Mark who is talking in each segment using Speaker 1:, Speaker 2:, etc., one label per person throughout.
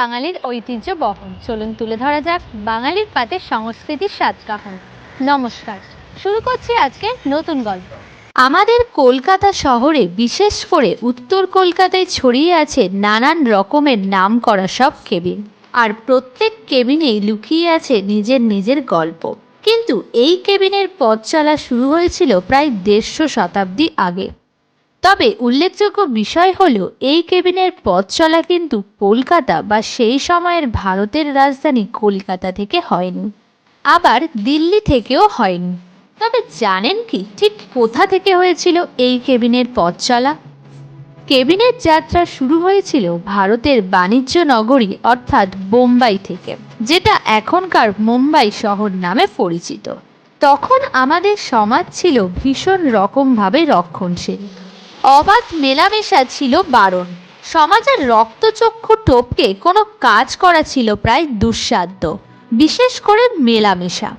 Speaker 1: বাঙালির ঐতিহ্য বহন চলুন তুলে ধরা যাক বাঙালির পাতে সংস্কৃতির সাত কাহন। নমস্কার, শুরু করছি আজকে নতুন গল্প। আমাদের কলকাতা শহরে বিশেষ করে উত্তর কলকাতায় ছড়িয়ে আছে নানান রকমের নাম করা সব কেবিন। আর প্রত্যেক কেবিনেই লুকিয়ে আছে নিজের নিজের গল্প। কিন্তু এই কেবিনের পথ চলা শুরু হয়েছিল প্রায় দেড়শো শতাব্দী আগে। তবে উল্লেখযোগ্য বিষয় হল, এই কেবিনের পথ চলা কিন্তু কলকাতা বা সেই সময়ের ভারতের রাজধানী কলকাতা থেকে হয়নি। আবার দিল্লি থেকেও হয়নি। তবে জানেন কি, ঠিক কোথা থেকে হয়েছিল এই কেবিনের পথ চলা? কেবিনের যাত্রা শুরু হয়েছিল ভারতের বাণিজ্য নগরী, অর্থাৎ বোম্বাই থেকে, যেটা এখনকার মুম্বাই শহর নামে পরিচিত। তখন আমাদের সমাজ ছিল ভীষণ রকমভাবে রক্ষণশীল। অবাধ মেলামেশা ছিল বারণ। সমাজের রক্তচক্ষু টপকে কোনো কাজ করা ছিল প্রায় দুঃসাধ্য, বিশেষ করে মেলামেশা।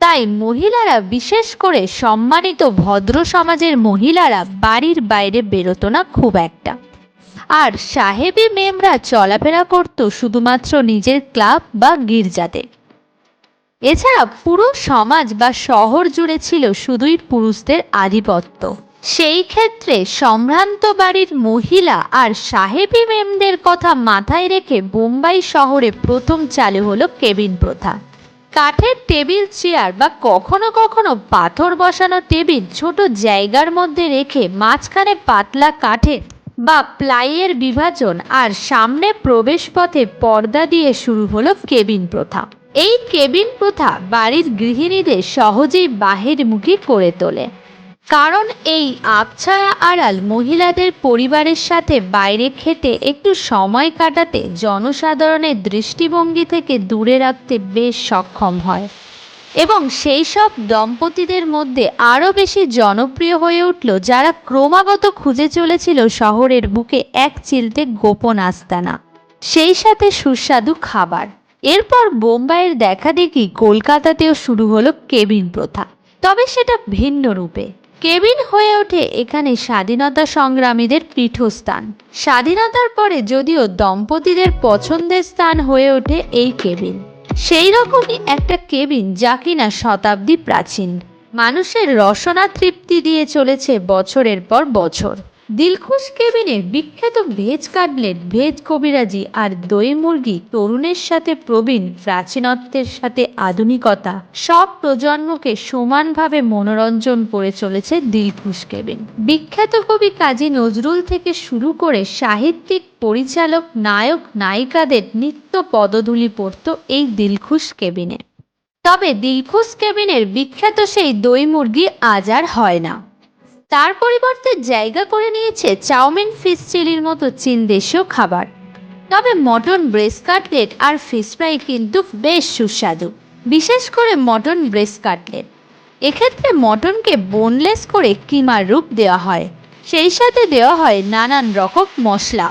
Speaker 1: তাই মহিলারা, বিশেষ করে সম্মানিত ভদ্র সমাজের মহিলারা, বাড়ির বাইরে বেরোতো না খুব একটা। আর সাহেবী মেমরা চলাফেরা করত শুধুমাত্র নিজের ক্লাব বা গির্জাতে। এছাড়া পুরো সমাজ বা শহর জুড়ে ছিল শুধুই পুরুষদের আধিপত্য। সেই ক্ষেত্রে সম্ভ্রান্ত বাড়ির মহিলা আর সাহেবী মেমদের কথা মাথায় রেখে বোম্বাই শহরে প্রথম চালু হলো কেবিন প্রথা। কাঠের টেবিল, চেয়ার বা কখনো কখনো পাথর বসানো টেবিল ছোট জায়গার মধ্যে রেখে মাঝখানে পাতলা কাঠের বা প্লাইয়ের বিভাজন আর সামনে প্রবেশপথে পর্দা দিয়ে শুরু হলো কেবিন প্রথা। এই কেবিন প্রথা বাড়ির গৃহিণীদের সহজেই বাহির বাহিরমুখী করে তোলে। কারণ এই আবছায়া আড়াল মহিলাদের পরিবারের সাথে বাইরে খেতে একটু সময় কাটাতে জনসাধারণের দৃষ্টিভঙ্গি থেকে দূরে রাখতে বেশ সক্ষম হয়। এবং সেই সব দম্পতিদের মধ্যে আরও বেশি জনপ্রিয় হয়ে উঠল যারা ক্রমাগত খুঁজে চলেছিল শহরের বুকে এক চিলতে গোপন আস্তানা। সেই সাথে সুস্বাদু খাবার। এরপর বোম্বাইয়ের দেখা দেখি কলকাতাতেও শুরু হলো কেবিন প্রথা। তবে সেটা ভিন্ন রূপে। কেবিন হয়ে ওঠে এখানে স্বাধীনতা সংগ্রামীদের পীঠস্থান। স্বাধীনতার পরে যদিও দম্পতিদের পছন্দের স্থান হয়ে ওঠে এই কেবিন। সেই রকমই একটা কেবিন যা কিনা শতাব্দী প্রাচীন। মানুষের রসনা তৃপ্তি দিয়ে চলেছে বছরের পর বছর। দিলখুশ কেবিনের বিখ্যাত ভেজ কাটলেট, ভেজ কবিরাজি আর দই মুরগি তরুণের সাথে প্রবীণ, প্রাচীনত্বের সাথে আধুনিকতা, সব প্রজন্মকে সমানভাবে মনোরঞ্জন করে চলেছে দিলখুশ কেবিন। বিখ্যাত কবি কাজী নজরুল থেকে শুরু করে সাহিত্যিক, পরিচালক, নায়ক, নায়িকাদের নিত্য পদধূলি পড়ত এই দিলখুশ কেবিনে। তবে দিলখুশ কেবিনের বিখ্যাত সেই দই মুরগি আজ আর হয় না। তার পরিবর্তে জায়গা করে নিয়েছে চাউমিন ফিশ চিলির মতো চীন দেশীয় খাবার। তবে মটন ব্রেস্ট কাটলেট আর ফিশ ফ্রাই কিন্তু বেশ সুস্বাদু। বিশেষ করে মটন ব্রেস্ট কাটলেট এক্ষেত্রে মটনকে বোনলেস করে কিমার রূপ দেওয়া হয়। সেই সাথে দেওয়া হয় নানান রকম মশলা।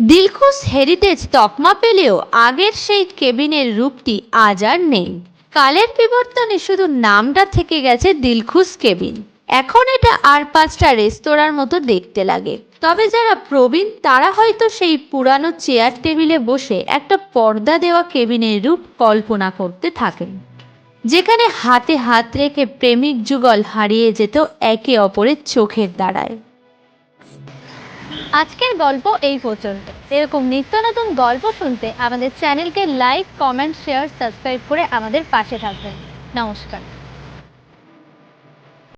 Speaker 1: দিলখুশ হেরিটেজ তকমা পেলেও আগের সেই কেবিনের রূপটি আজ আর নেই। কালের বিবর্তনে শুধু নামটা থেকে গেছে দিলখুশ কেবিন। এখন এটা আর পাঁচটা রেস্তোরাঁর মতো দেখতে লাগে। তবে যারা প্রবীণ, তারা হয়তো সেই পুরানো চেয়ার টেবিলে বসে একটা পর্দা দেওয়া কেবিনের রূপ কল্পনা করতে থাকেন, যেখানে হাতে হাত রেখে প্রেমিক যুগল হারিয়ে যেত একে অপরের চোখের দ্বারায়। আজকের গল্প এই পর্যন্ত। এরকম নিত্য নতুন গল্প শুনতে আমাদের চ্যানেলকে লাইক কমেন্ট শেয়ার সাবস্ক্রাইব করে আমাদের পাশে থাকবেন। নমস্কার।